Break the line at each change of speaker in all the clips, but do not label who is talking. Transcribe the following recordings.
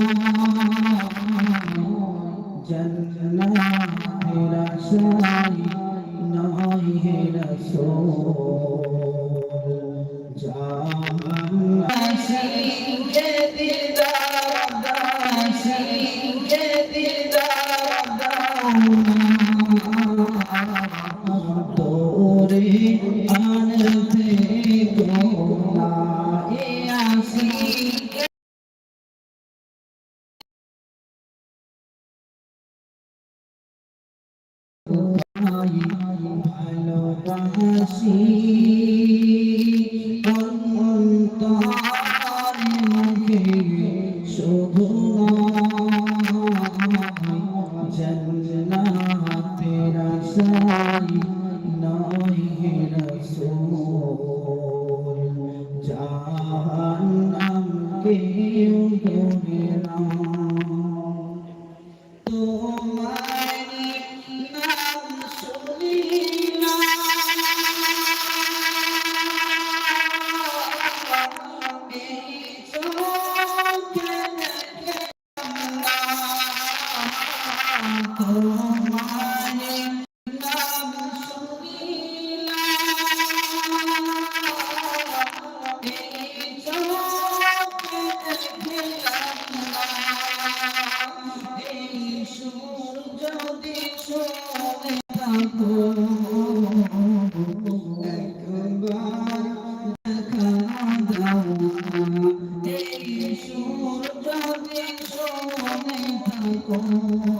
何? ভালোবাসি। এই থাকো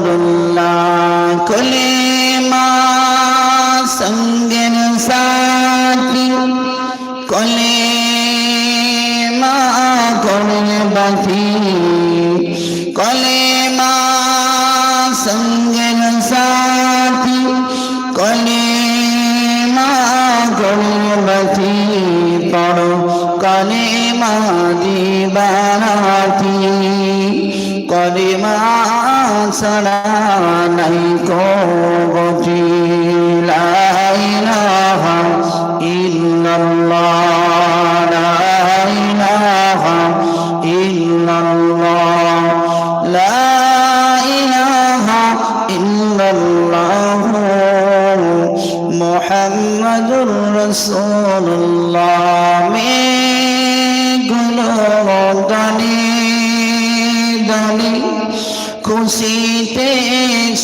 দিবারাতি কলিমা ছাড়া নাই কো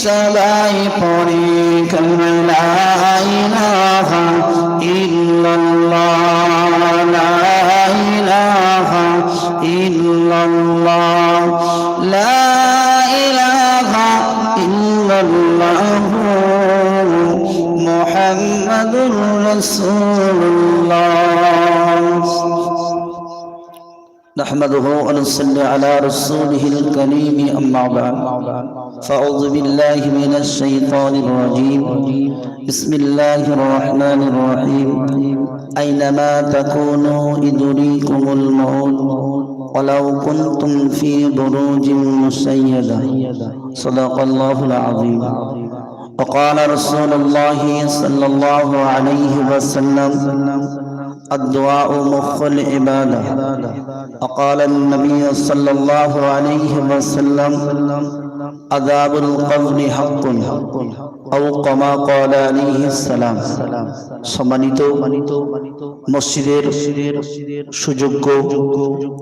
সবাই পড়ে কলমা نحمده ونصلي على رسوله الكريم أما بعد. فأعوذ بالله من الشيطان الرجيم. بسم الله الرحمن الرحيم. أينما تكونوا يدريكم الموت ولو كنتم في بروج مشيدة. صدق الله العظيم. وقال رسول الله صلى الله عليه وسلم
الدعاء مخ العبادة وقال النبي صلى الله عليه وسلم عذاب القبر حق أو كما قال عليه السلام সম্মানিত মসজিদের সুযোগ্য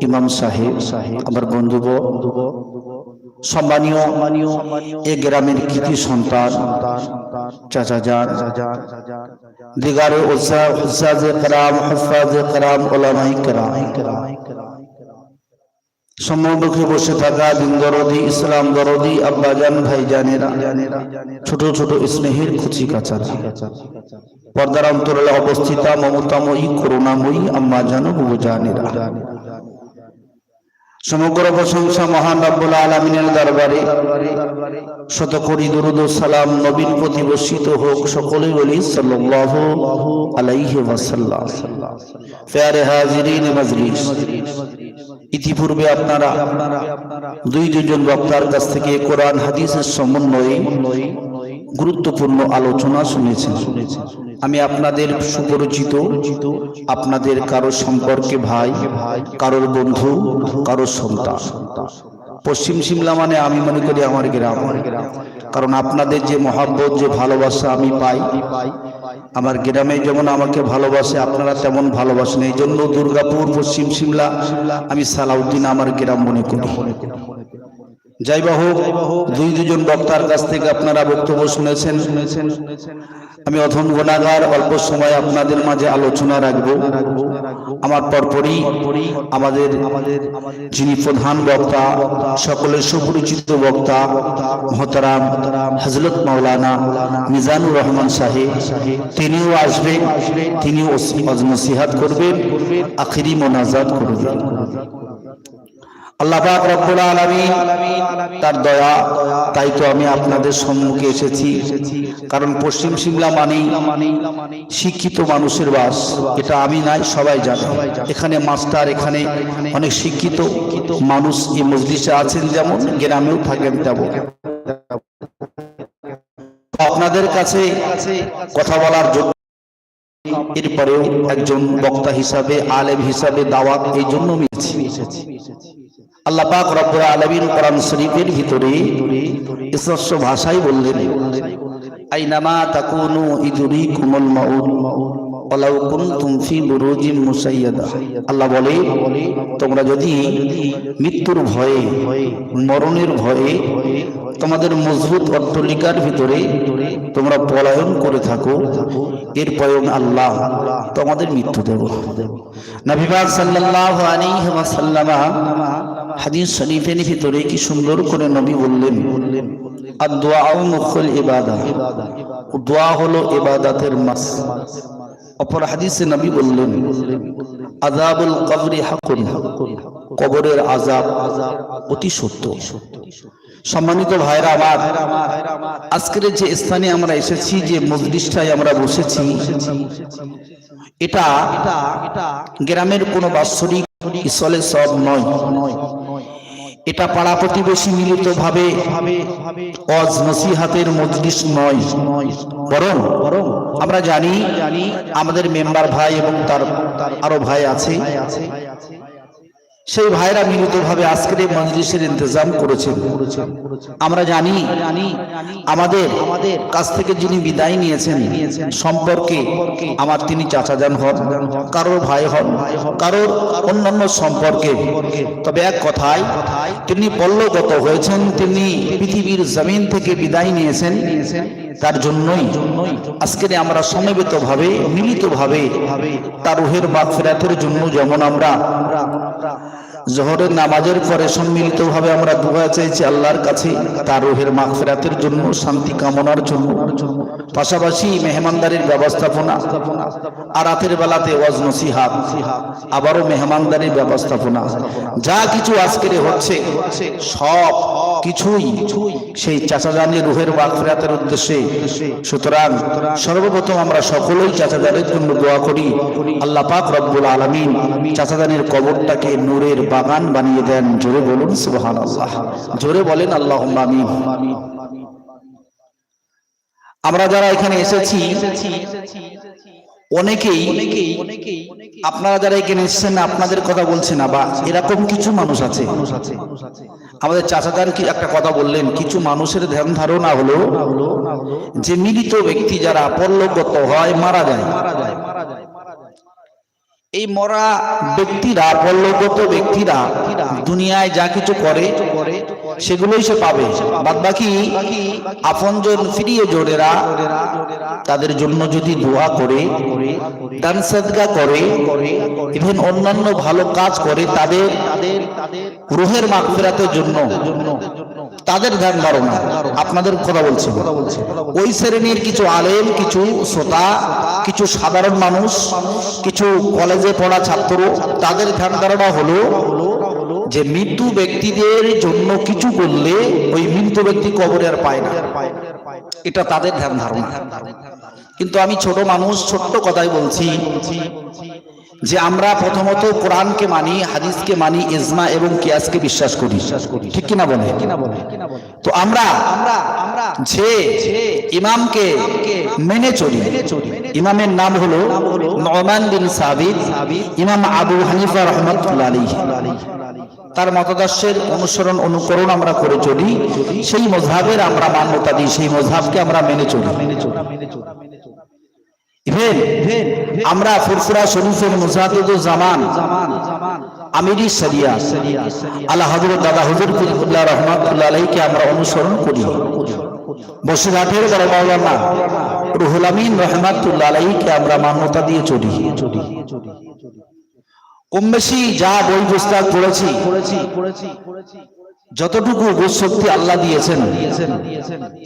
ইমাম সাহেব আমার বন্ধুব সম্মানীয় এ গ্রামের কৃতি সন্তান চাচা যান দিগারে হুসাজ কারাম হফাজ কারাম ওলামাই কারাম। সম্মুখে বসে থাকা দিন দরদি, ইসলাম দরদি, আব্বাজান, ভাইজানেরা, ছোট ছোট স্নেহের খুচি কাচারা। পর্দার অন্তরালে অবস্থিতা মমতাময়ী, করুণাময়ী আম্মা জানো বুবু জানেরা সমগ্র প্রশংসা মহান রব্বুল আলমিনের দরবারে। শত কোটি দুরুদ সালাম নবীন প্রতি বর্ষিত হোক সকলে বলি সাল্লাল্লাহু আলাইহি ওয়াসাল্লাম। ফেয়ারে হাজিরিন মজলিস। ইতিপূর্বে আপনারা দুই দুজন বক্তার কাছ থেকে কোরআন, হাদিসের সমন্বয়ে গুরুত্বপূর্ণ আলোচনা শুনেছেন আমি আপনাদের সুপরিচিত, আপনাদের কারও সম্পর্কে ভাই, কারোর বন্ধু, কারোর সন্তান। পশ্চিম সিমলা মানে আমি মনে করি আমার গ্রাম। কারণ আপনাদের যে মহাব্বত, যে ভালোবাসা আমি পাই, আমার গ্রামে যেমন আমাকে ভালোবাসে, আপনারা তেমন ভালোবাসেন। এই জন্য দুর্গাপুর, পশ্চিম সিমলা, আমি সালাউদ্দিন আমার গ্রাম মনে করি। যাই বা হোক, দুই দুজন বক্তার কাছ থেকে আপনারা বক্তব্য শুনেছেন। আমি অথম গুণাগার, অল্প সময় আপনাদের মাঝে আলোচনা রাখব। আমার পরপরই আমাদের যিনি প্রধান বক্তা, সকলের সুপরিচিত বক্তা, মহতারাম হজরত মাওলানা মিজানুর রহমান সাহেব, তিনিও আসবেন, তিনিও নসিহাত করবেন, আখিরি মোনাজাত করবেন। আল্লাহ রব্বুল আলামিন তার দয়া, তাই তো আমি আপনাদের সম্মুখে এসেছি। কারণ পশ্চিম সিমলা মানেই শিক্ষিত মানুষের বাস। এটা আমি নাই, সবাই জানে। এখানে মাস্টার, এখানে অনেক শিক্ষিত মানুষ এই মজলিসে আছেন যেমন, গ্রামেও থাকেন তেমন। আপনাদের কাছে কথা বলার জন্য এরপরেও একজন বক্তা হিসাবে, আলেম হিসাবে দাওয়াত, এই জন্য এসেছি। আল্লাহ পাক রব্বুল আলামিন কোরআন শরীফের ভিতরে স্পষ্ট ভাষায় বললেন, আইনামা তাকুনু ইদুরিকুমুল মাউত, ওয়ালাউ কুনতুম ফি বুরুজিম মুসাইয়াদা। আল্লাহ বলে, তোমরা যদি মৃত্যুর ভয়ে, মরণের ভয়ে তোমাদের মজবুত অট্টলিকার ভিতরে তোমরা পলায়ন করে থাকো এরপরে আল্লাহ তোমাদের মৃত্যু দেব। নবিবাদ সাল্লাল্লাহু আলাইহি ওয়াসাল্লামা হাদিস শরীফের ভিতরে কি সুন্দর করে নবী বললেন আর মুখল ইবাদা। দোয়া হলো ইবাদাতের মাস। অপর হাদিসে নবী বললেন হাকুন। কবরের আযাব অতি সত্য। সম্মানিত ভাইরা আমার, আজকের যে স্থানে আমরা এসেছি, যে মজলিসটায় আমরা বসেছি, এটা গ্রামের কোনো বাৎসরিক স্থলে সব নয়। এটা পাড়া প্রতিবেশী মিলিত ভাবে নসিহাতের মজলিস নয়। বরং আমরা জানি, আমাদের মেম্বার ভাই এবং তার আরও ভাই আছে। সেই ভাইরা মিলিতভাবে আজকের এই মজলিসের ইন্তজাম করেছেন আমরা জানি, আমাদের কাছ থেকে যিনি বিদায় নিয়েছেন, সম্পর্কে আমার তিনি চাচা যান হন, কারোর ভাই হন, কারোর অন্যান্য সম্পর্কে। তবে এক কথায়, তিনি পল্লগত হয়েছেন, তিনি পৃথিবীর জমিন থেকে বিদায় নিয়েছেন। তার জন্যই আজকের আমরা সমবেত ভাবে মিলিত ভাবে তার রুহের ফেরাতের জন্য যেমন আমরা জহরের নামাজের পরে সম্মিলিত ভাবে আমরা দোয়া চাইছি আল্লাহর কাছে, তার রুহের মাগফিরাতের জন্য, শান্তি কামনার জন্য। পাশাপাশি মেহমানদারির ব্যবস্থাপনা আর রাতের বেলাতে ওয়াজ নসিহাত, আবারও মেহমানদারির ব্যবস্থাপনা। যা কিছু আজকের হচ্ছে, সব কিছুই সেই চাচাজানের রুহের মাগফিরাতের উদ্দেশ্যে। সুতরাং সর্বপ্রথম আমরা সকলেই চাচাজানের জন্য দোয়া করি, আল্লাহ পাক রব্বুল আলামিন চাচাজানের কবরটাকে নূরের বাগান বানিয়ে দেন। জোরে বলুন সুবহান আল্লাহ জোরে বলেন আল্লাহ আমরা যারা এখানে এসেছি, অনেকেই, আপনারা যারা এখানে এসেছেন, আপনাদের কথা বলছে না, বা এরকম কিছু মানুষ আছে। আমাদের চাচাদার কি একটা কথা বললেন, কিছু মানুষের ধ্যান ধারণা হলো যে মিলিত ব্যক্তি যারা পরলোকগত হয়, মারা যায়। এই মরা ব্যক্তিরা পল্লবত ব্যক্তিরা দুনিয়ায় যা কিছু করে সেগুলোই সে পাবে। বাদ বাকি আপনজন ফিরিয়ে জোরেরা তাদের জন্য যদি দোয়া করে, দান করে ইভেন অন্যান্য ভালো কাজ করে তাদের রুহের জন্য, তাদের ধ্যান ধারণা আপনাদের কথা বলছি। ওই শ্রেণির কিছু আলেম, কিছু শ্রোতা, কিছু সাধারণ মানুষ, কিছু কলেজে পড়া ছাত্র, তাদের ধ্যান ধারণা হলো যে মৃত্যু ব্যক্তিদের জন্য কিছু করলে ওই মৃত্যু ব্যক্তি কবরে আর পায় না। এটা তাদের ধ্যান ধারণা। কিন্তু আমি ছোট মানুষ, ছোট্ট কথাই বলছি যে আমরা প্রথমত কোরআনকে মানি, হাদিসকে মানি, ইজমা এবং কিয়াসকে বিশ্বাস করি। ঠিক কিনা বলে? তো আমরা যে ইমামকে মেনে চলি, ইমামের নাম হলো নমান বিন সাবিত, ইমাম আবু হানিফা রহমতুল্লাহ আলাইহি। তার মতাদর্শের অনুসরণ, অনুকরণ আমরা করে চলি। সেই মজহাবের আমরা মান্যতা দিই, সেই মজহাবকে আমরা মেনে চলি। আমরা ফুরফুরা শরীফের মুজাহিদুল জামান, আমিরি শরিয়া, আল্লাহ হযরত দাদা হুজুর ফিরুল্লাহ রহমাতুল্লাহ আলাইহিকে আমরা অনুসরণ করি। বসিরহাটের বড় মাওলানা রুহুল আমিন রহমাতুল্লাহ আলাইহিকে আমরা মান্যতা দিয়ে চলি। কম বেশি যা বই পুস্তক পড়েছি, যতটুকু শক্তি আল্লাহ দিয়েছেন,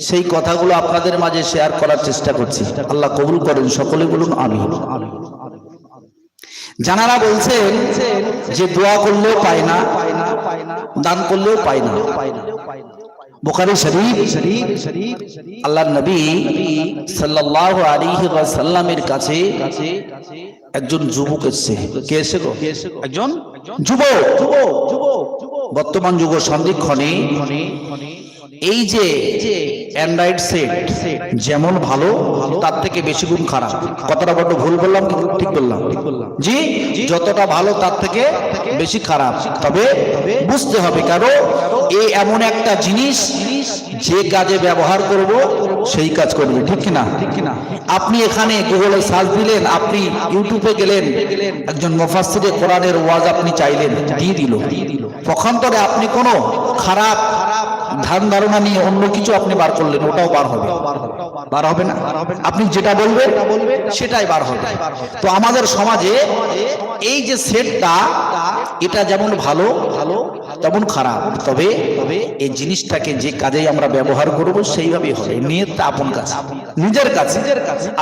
সেই কথাগুলো আপনাদের মাঝে শেয়ার করার চেষ্টা করছি। আল্লাহ কবুল করেন, সকলে বলুন আমি জানারা বলছেন যে দোয়া করলেও পায় না, দান করলেও পায় না। বুখারী শরীফ আল্লাহ নবী সাল্লাল্লাহু আলাইহি ওয়াসাল্লামের কাছে একজন যুবক এসেছে। কে এসে গো? একজন? যুবক। বর্তমান যুগ সন্ধিক্ষণে এই যে অ্যান্ড্রয়েড সেট যেমন ভালো, তার থেকে বেশি গুণ খারাপ। কতটা বড় ভুল বললাম ঠিক বললাম। জি, যতটা ভালো, তার থেকে বেশি খারাপ। তবে বুঝতে হবে কারণ এই এমন একটা জিনিস যে কাজে ব্যবহার করব, সেই কাজ করবে, ঠিক কিনা? আপনি এখানে গুগলে সার্চ দিলেন, আপনি ইউটিউবে গেলেন, একজন মুফাসসিরে কোরআনের ওয়াজ আপনি চাইলেন, দিয়ে দিল। পক্ষান্তরে আপনি কোনো খারাপ ধ্যান ধারণা নিয়ে অন্য কিছু আপনি বার করলেন, ওটাও বার হবে। বার হবে না? আপনি যেটা বলবেন, সেটাই বার হবে। তো আমাদের সমাজে এই যে সেটটা, এটা যেমন ভালো ভালো তেমন খারাপ। তবে তবে এই জিনিসটাকে যে কাজেই আমরা ব্যবহার করব, সেইভাবেই হবে। নিয়তটা আপন কাছে নিজের কাছে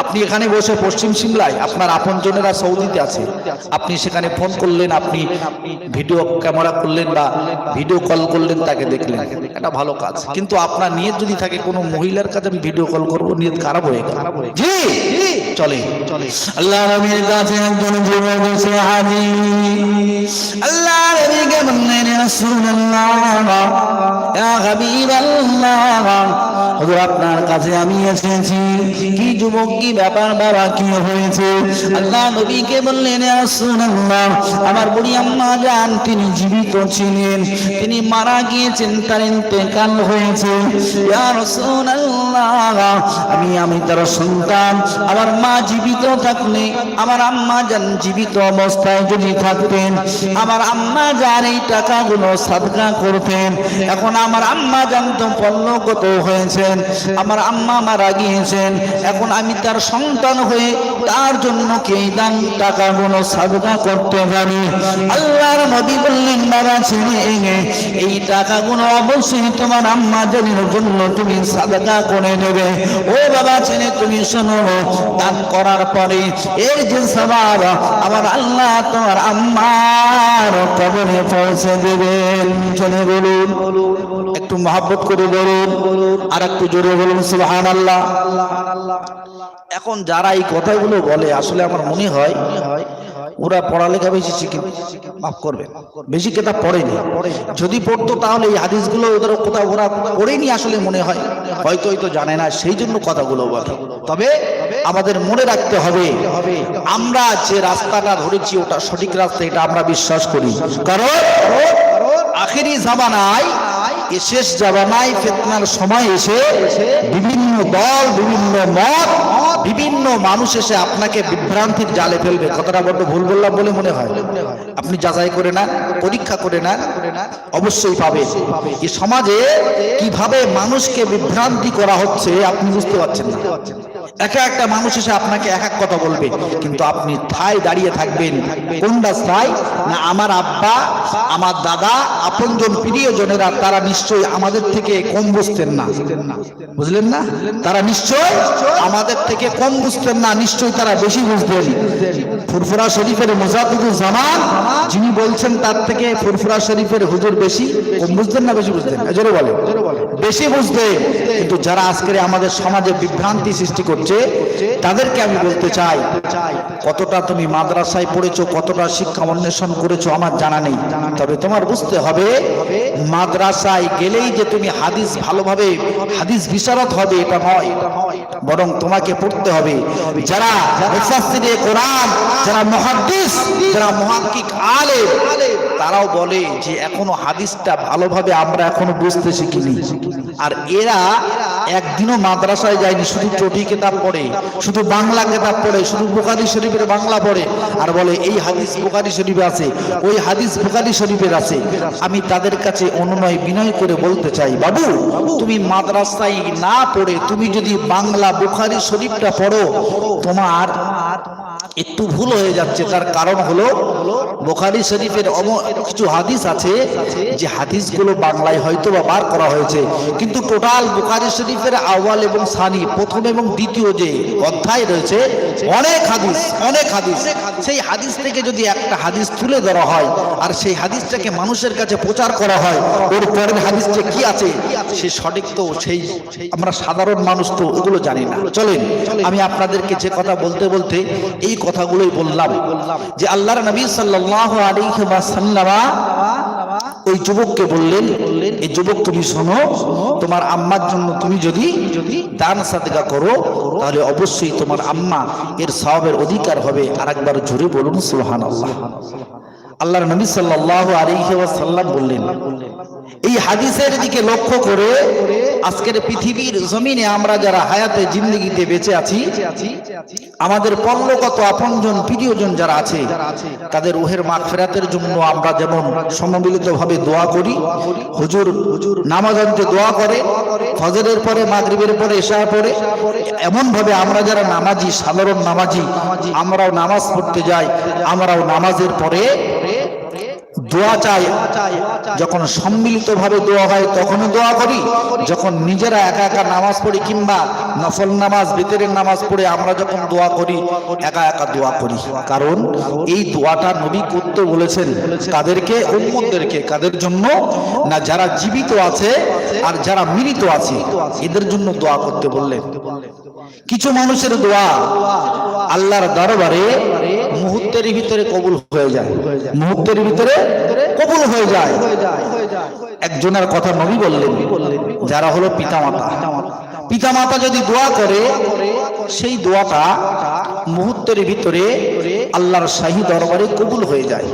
আপনি এখানে বসে পশ্চিম সিমলায় আপনার আপন জনেরা সৌদিতে আছে। আপনি সেখানে ফোন করলেন, আপনি ভিডিও ক্যামেরা করলেন বা ভিডিও কল করলেন, তাকে দেখলেন। এটা ভালো কাজ। কিন্তু আপনার নিয়ত যদি থাকে কোনো মহিলার কাছে আমি ভিডিও কল করব নিয়ত খারাপ হয়ে গেল। জি! চলে। চলে। আল্লাহ নবীর কাছে একজন যুবক এসে হাজির। আল্লাহ নবীকে বললেন রাসূলুল্লাহ ইয়া হাবিবাল্লাহ হুজুর আপনার কাছে আমি এসেছি। কি যুবক কি ব্যাপার বাবা কি হয়েছে? আল্লাহ নবীকে বললেন রাসূলুল্লাহ আমার বুড়ি আম্মা জান তিনি জীবিত ছিলেন। তিনি মারা গিয়েছেন তার ইন্তেকাল হয়েছে। আমি আমি তার সন্তান। আমার মা জীবিত থাকলে, আমার আম্মা জান জীবিত অবস্থায় যদি থাকতেন, আমার আম্মা যার এই টাকাগুলো সাদকা করতেন, এখন আমার আম্মা জান তো পল্লগত হয়েছেন, আমার আম্মা মারা গিয়েছেন, এখন আমি তার সন্তান হয়ে তার জন্য কি দান টাকাগুলো সাদকা করতে পারি? আল্লাহর নবী বললেন, বাবা ছেলে, এই টাকাগুলো অবশ্যই তোমার আম্মা জানের জন্য তুমি সাদকা করে নেবে। ও বাবা ছেলে তুমি শোনো, দান করার পরে এই যে সবাব আমার আল্লাহ তোমার আম্মার কবরে পৌঁছে দেবেন। চলে বলুন, একটু মহাব্বত করে বলুন আর একটু জোরে বলুন সুবহান আল্লাহ এখন যারা এই কথাগুলো বলে, আসলে আমার মনে হয় ওরা পড়ালেখা বেশি শিখে, মাফ করবে বেশি কেতাব পড়েনি। যদি পড়তো তাহলে এই হাদিসগুলো ওদের কোথাও ওরা পড়েনি আসলে মনে হয়। হয়তো হয়তো জানে না, সেই জন্য কথাগুলো বলে। তবে আমাদের মনে রাখতে হবে, আমরা যে রাস্তাটা ধরেছি ওটা সঠিক রাস্তা, এটা আমরা বিশ্বাস করি। কারণ আখেরি জামানায়, এ শেষ জামানায় ফেতনার সময় এসে বিভিন্ন দল, বিভিন্ন মত, বিভিন্ন মানুষ এসে আপনাকে বিভ্রান্তির জালে ফেলবে। কথাটা বড্ড ভুল বললাম বলে মনে হয়। আপনি যাচাই করে নেন, পরীক্ষা করে নেন, অবশ্যই পাবে এই সমাজে কীভাবে মানুষকে বিভ্রান্তি করা হচ্ছে আপনি বুঝতে পারছেন না। একা একটা মানুষ এসে আপনাকে এক এক কথা বলবে, কিন্তু আপনি ঠায় দাঁড়িয়ে থাকবেন। কোন রাস্তায় না আমার আব্বা, আমার দাদা, আপনজন প্রিয়জনেরা, তারা নিশ্চয়ই আমাদের থেকে কম বুঝতেন না। বুঝলেন না? তারা নিশ্চয় আমাদের থেকে কম বুঝতেন না, নিশ্চয়ই তারা বেশি বুঝতেন। ফুরফুরা শরীফের মুজাদুদুল জামান, যিনি বলছেন তার থেকে ফুরফুরা শরীফের হুজুর বেশি কম বুঝতেন না বেশি বুঝতেন? বলে বেশি বুঝতেন। কিন্তু যারা আজকের আমাদের সমাজে বিভ্রান্তি সৃষ্টি করছে তাদেরকে আমি বলতে চাই, কতটা তুমি মাদ্রাসায় পড়েছো, কতটা শিক্ষা অন্বেষণ করেছ আমার জানা নেই। তবে তোমার বুঝতে হবে, মাদ্রাসায় গেলেই যে তুমি হাদিস ভালোভাবে, হাদিস বিশারদ হবে, এটা নয়। বরং তোমাকে পড়তে হবে, যারা কোরআন, যারা মুহাদ্দিস, যারা মুহাক্কিক আলেম, তারাও বলে যে এখনও হাদিসটা ভালোভাবে আমরা এখনও বুঝতে শিখিনি। আর এরা একদিনও মাদ্রাসায় যায়নি, শুধু চটি কেতাব পড়ে, শুধু বাংলা কেতাব পড়ে, শুধু বোকারি শরীফের বাংলা পড়ে। আর বলে, এই হাদিস বোকারি শরীফে আছে, ওই হাদিস বোকারি শরীফের আছে। আমি তাদের কাছে অনুনয় বিনয় করে বলতে চাই, বাবু, তুমি মাদ্রাসায় না পড়ে, তুমি যদি বাংলা বোখারি শরীফটা পড়ো, তোমার একটু ভুল হয়ে যাচ্ছে। তার কারণ হলো বোখারি শরীফের কিছু হাদিস আছে যে হাদিসগুলো বাংলায় হয়তো বা বার করা হয়েছে। কিন্তু টোটাল বোখারি শরীফের আওয়াল এবং সানি, প্রথম এবং দ্বিতীয় যে অধ্যায় রয়েছে, অনেক হাদিস অনেক হাদিস। সেই হাদিস থেকে যদি একটা হাদিস তুলে ধরা হয় আর সেই হাদিসটাকে মানুষের কাছে প্রচার করা হয়, ওর পরের হাদিসটা কি আছে? সে সঠিক তো, সেই আমরা সাধারণ মানুষ তো, এগুলো জানি না। চলেন, আমি আপনাদেরকে যে কথা বলতে বলতে এই কথাগুলোই বললাম যে আল্লাহর নবী সাল্লাল্লাহু আলাইহি ওয়াসাল্লামা ওই যুবককে বললেন এই যুবক, তুমি শোনো, তোমার আম্মার জন্য তুমি যদি দান সাদকা করো, তাহলে অবশ্যই তোমার আম্মা এর সওয়াবের অধিকার হবে। আরেকবার জোরে বলুন, সুবহানাল্লাহ। আল্লাহর নবী সাল্লাল্লাহু আলাইহি ওয়াসাল্লাম বললেন, এই হাদিসের দিকে লক্ষ্য করে আজকের পৃথিবীর জমিনে আমরা যারা হায়াতে জিন্দগিতে বেঁচে আছি, আমাদের পল্লগত আপনজন, প্রিয়জন যারা আছে, তাদের উহের রুহের মাগফিরাতের জন্য আমরা যেমন সমমিলিতভাবে দোয়া করি, হুজুর হুজুর নামাজান্তে দোয়া করে, ফজরের পরে, মাগরিবের পরে এশা পরে এমন ভাবে আমরা যারা নামাজি, সাধারণ নামাজি, আমরাও নামাজ পড়তে যাই, আমরাও নামাজের পরে দোয়া চাই। যখন সম্মিলিত ভাবে দোয়া হয় তখনও দোয়া করি। যখন নিজেরা একা একা নামাজ পড়ি কিংবা নফল নামাজ ভিতরের নামাজ পড়ে আমরা যখন দোয়া করি, একা একা দোয়া করি। কারণ এই দোয়াটা নবী করতে বলেছেন কাদেরকে? উম্মতদেরকে। কাদের জন্য? না, যারা জীবিত আছে আর যারা মৃত আছে। এদের জন্য দোয়া করতে বললেন। কিছু মানুষের দোয়া আল্লাহর দরবারে মুহূর্তের ভিতরে কবুল হয়ে যায়। মুহূর্তের ভিতরে কবুল হয়ে যায়। একজনের কথা নবী বললেন, যারা হলো পিতামাতা। পিতামাতা যদি দোয়া করে, সেই দোয়াটা মুহূর্তের ভিতরে আল্লাহর শাহী দরবারে কবুল হয়ে যায়।